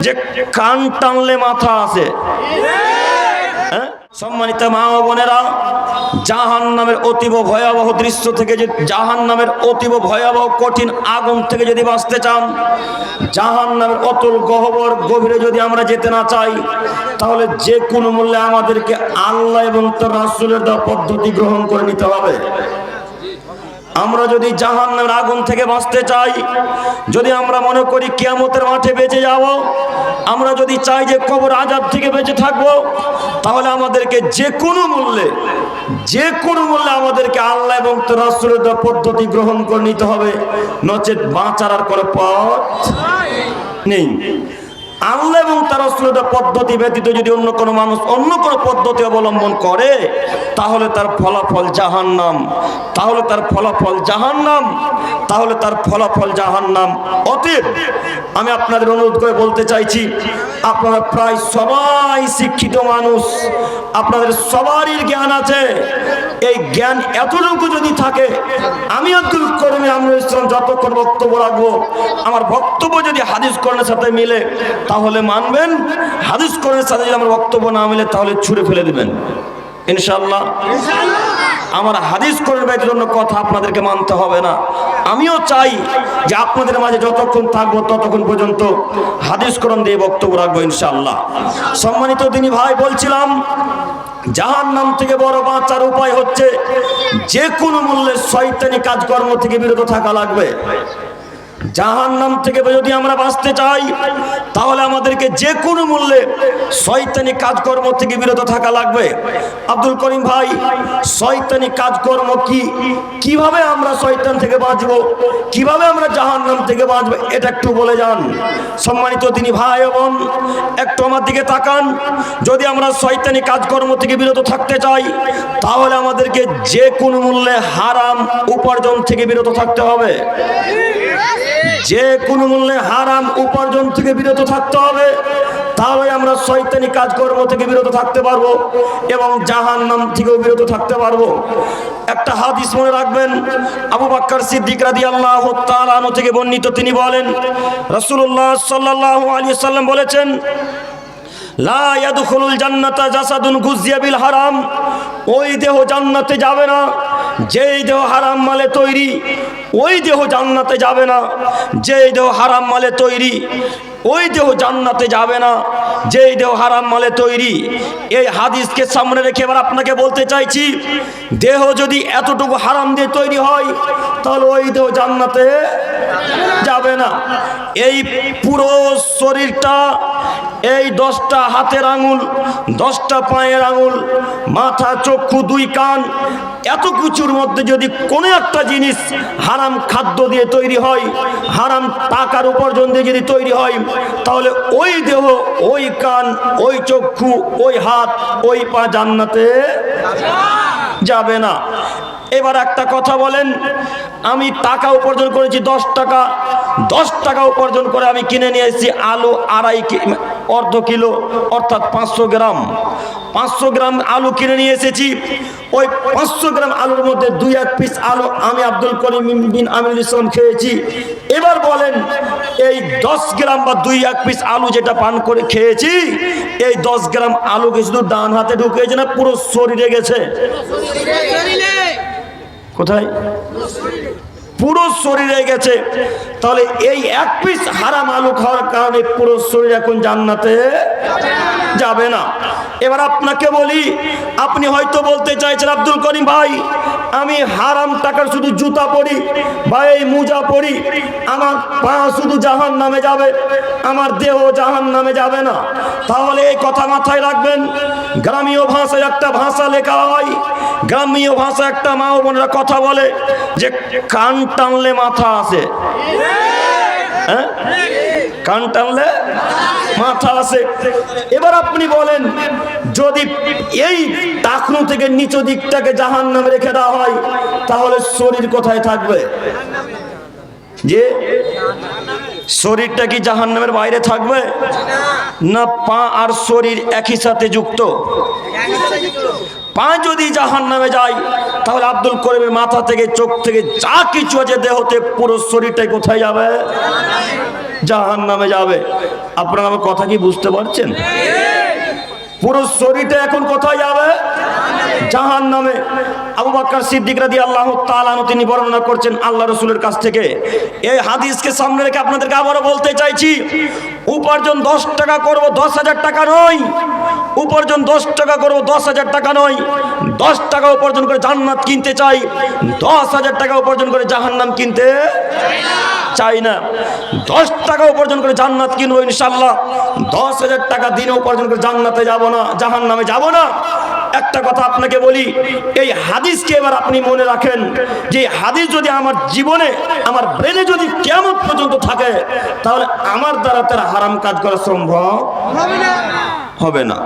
যে কান টানলে মাথা আছে হ্যাঁ? সম্মানিত মা ও বোনেরা জাহান নামের অতীব ভয়াবহ দৃশ্য থেকে যে জাহান নামের অতীব ভয়াবহ কঠিন আগুন থেকে যদি বাঁচতে চান জাহান নামের অতুল গহবর গভীরে যদি আমরা যেতে না চাই, তাহলে যে কোনো মূল্যে আমাদেরকে আল্লাহ এবং তার রাসূলের দেওয়া পদ্ধতি গ্রহণ করে নিতে হবে আমরা যদি জাহান নামের আগুন থেকে বাঁচতে চাই, যদি আমরা মনে করি কিয়ামতের মাঠে বেঁচে যাব, আমরা যদি চাই যে কবর আজাব থেকে বেঁচে থাকব, তাহলে আমাদেরকে যে কোনো মূল্যে যে কোনো মূল্যে আমাদেরকে আল্লাহ এবং তোর পদ্ধতি গ্রহণ করে নিতে হবে। নচেত বাঁচার আর কোনো পথ নেই। আল্লাহ এবং তার রাসূলের পদ্ধতি ব্যতীত যদি অন্য কোনো মানুষ অন্য কোনো পদ্ধতি অবলম্বন করে তাহলে তার ফলাফল জাহান্নাম। তাহলে তার ফলাফল জাহান্নাম। তাহলে তার ফলাফল জাহান্নাম। অতএব আমি আপনাদের অনুরোধ করে বলতে চাইছি, আপনারা প্রায় সবাই শিক্ষিত মানুষ, আপনাদের সবারই জ্ঞান আছে। এই জ্ঞান এতটুকু যদি থাকে, আমি আব্দুল করিম আমরুল ইসলাম যতক্ষণ বক্তব্য রাখব, আমার বক্তব্য যদি হাদিস করণের সাথে মিলে, তাহলে মানবেন। হাদিস করণের সাথে যদি আমার বক্তব্য না মিলে, তাহলে ছুঁড়ে ফেলে দিবেন। ইনশাল্লাহ আমার হাদিস করার ব্যক্তির জন্য কথা আপনাদেরকে মানতে হবে না। আমিও চাই যে আপনাদের মাঝে যতক্ষণ থাকব ততক্ষণ পর্যন্ত হাদিস করণ দিয়ে বক্তব্য রাখব ইনশাল্লাহ সম্মানিত তিনি ভাই, বলছিলাম জাহান নাম থেকে বড় বাঁচার উপায় হচ্ছে যে কোনো মূল্যে শয়তানি কাজকর্ম থেকে বিরত থাকা লাগবে। জাহান নাম থেকে যদি আমরা বাঁচতে চাই, তাহলে আমাদেরকে যে কোনো মূল্যে শয়তানি কাজকর্ম থেকে বিরত থাকা লাগবে। আব্দুল করিম ভাই, শয়তানি কাজকর্ম কি? কীভাবে আমরা শয়তান থেকে বাঁচবো? কীভাবে আমরা জাহান নাম থেকে বাঁচবো? এটা একটু বলে যান। সম্মানিত তিনি ভাই এবং একটু আমার দিকে তাকান। যদি আমরা শয়তানি কাজকর্ম থেকে বিরত থাকতে চাই, তাহলে আমাদেরকে যে কোনো মূল্যে হারাম উপার্জন থেকে বিরত থাকতে হবে। যে কোনো মূল্যে হারাম উপার্জন থেকে বিরত থাকতে হবে, তাহলে আমরা শয়তানি কাজকর্ম থেকে বিরত থাকতে পারব এবং জাহান নাম থেকেও বিরত থাকতে পারব। একটা হাদিস মনে রাখবেন, আবু বাক্কার সিদ্দিক রাদি আল্লাহ তালানো থেকে বর্ণিত। তিনি বলেন রসুল্লাহ সাল্লাহ আলী সাল্লাম বলেছেন, লা জান্নাতা জাসাদুন গুজিয়া বিল হারাম। ওই দেহ জান্নাতে যাবে না। যেই দেহ হারাম মালে তৈরি, ওই দেহ জান্নাতে যাবে না। যেই দেহ হারাম মালে তৈরি, ওই দেহ জান্নাতে যাবে না। যেই দেহ হারাম মালে তৈরি, এই হাদিসকে সামনে রেখে এবার আপনাকে বলতে চাইছি, দেহ যদি এতটুকু হারাম দিয়ে তৈরি হয়, তাহলে ওই দেহ জান্নাতে যাবে না। এই পুরো শরীরটা এই দশটা হাতের আঙুল, দশটা পায়ের আঙুল, মাথা, চক্ষু, দুই কান, এত কিছুর মধ্যে যদি কোনো একটা জিনিস হারাম খাদ্য দিয়ে তৈরি হয়, হারাম টাকার উপার্জন দিয়ে যদি তৈরি হয়, তাহলে ওই দেহ, ওই কান, ওই চক্ষু, ওই হাত, ওই পা জান্নাতে যাবে না। এবার একটা কথা বলেন, আমি টাকা উপার্জন করেছি দশ টাকা দশ টাকা উপার্জন করে আমি কিনে নিয়ে এসেছি আলু আড়াই কি- অর্ধ কিলো অর্থাৎ পাঁচশো গ্রাম। পাঁচশো গ্রাম আলু কিনে নিয়ে এসেছি। ওই পাঁচশো গ্রাম আলুর মধ্যে দুই এক পিস আলু আমি আব্দুল করিম বিন আমিনুল ইসলাম খেয়েছি। এবার বলেন এই দশ গ্রাম বা দুই এক পিস আলু যেটা পান করে খেয়েছি এই দশ গ্রাম আলুকে শুধু ডান হাতে ঢুকেছে না পুরো শরীরে গেছে? কোথায়? পুরো শরীরে গেছে। তাহলে এই এক পিস হারাম আলু খাওয়ার কারণে পুরো শরীর এখন জান্নাতে যাবে না। এবার আপনাকে বলি, আপনি হয়তো বলতে চাইছেন, আব্দুল করিম ভাই, আমি হারাম টাকার শুধু জুতা পরি, বা এই মোজা পরি, আমার পা শুধু জাহান নামে যাবে, আমার দেহ জাহান নামে যাবে না। তাহলে এই কথা মাথায় রাখবেন, গ্রামীয় ভাষায় একটা ভাষা লেখা হয় গ্রামীয় ভাষা একটা মা বোনেরা কথা বলে যে কান টানলে মাথা আসে। হ্যাঁ? কান টানলে মাথা আসে। এবার আপনি বলেন, যদি এই টাকনু থেকে নিচু দিকটাকে জাহান নামে রেখে দেওয়া হয়, তাহলে শরীর কোথায় থাকবে? যে শরীরটা কি জাহান নামের বাইরে থাকবে? না পা আর শরীর একই সাথে যুক্ত? পা যদি জাহান নামে যায়, তাহলে আব্দুল করিমের মাথা থেকে, চোখ থেকে যা কিছু আছে দেহতে, পুরো শরীরটাই কোথায় যাবে? জাহান নামে যাবে। আপনারা আমার কথা কি বুঝতে পারছেন? পুরো শরীরটা এখন কোথায় যাবে? জাহান নামে আবু বাক্কার সিদ্দিক রাদি আল্লাহ তালানো তিনি বর্ণনা করছেন আল্লাহ রসুলের কাছ থেকে। এই হাদিসকে সামনে রেখে আপনাদেরকে আবারও বলতে চাইছি, উপার্জন দশ টাকা করব দশ হাজার টাকা নয়। উপার্জন দশ টাকা করব দশ হাজার টাকা নয়। দশ টাকা উপার্জন করে জান্নাত কিনতে চাই, দশ হাজার টাকা উপার্জন করে জাহান্নাম কিনতে চাই না। দশ টাকা উপার্জন করে জান্নাত কিনবো ইনশাল্লাহ দশ হাজার টাকা দিনে উপার্জন করে জান্নাতে যাব না জাহান নামে যাব না। একটা কথা আপনাকে বলি, এই হাদিসকে এবার আপনি মনে রাখেন যে হাদিস যদি আমার জীবনে, আমার ব্রেনে যদি কেমন পর্যন্ত থাকে, তাহলে আমার দ্বারা তারা হারাম কাজ করা সম্ভব হবে না।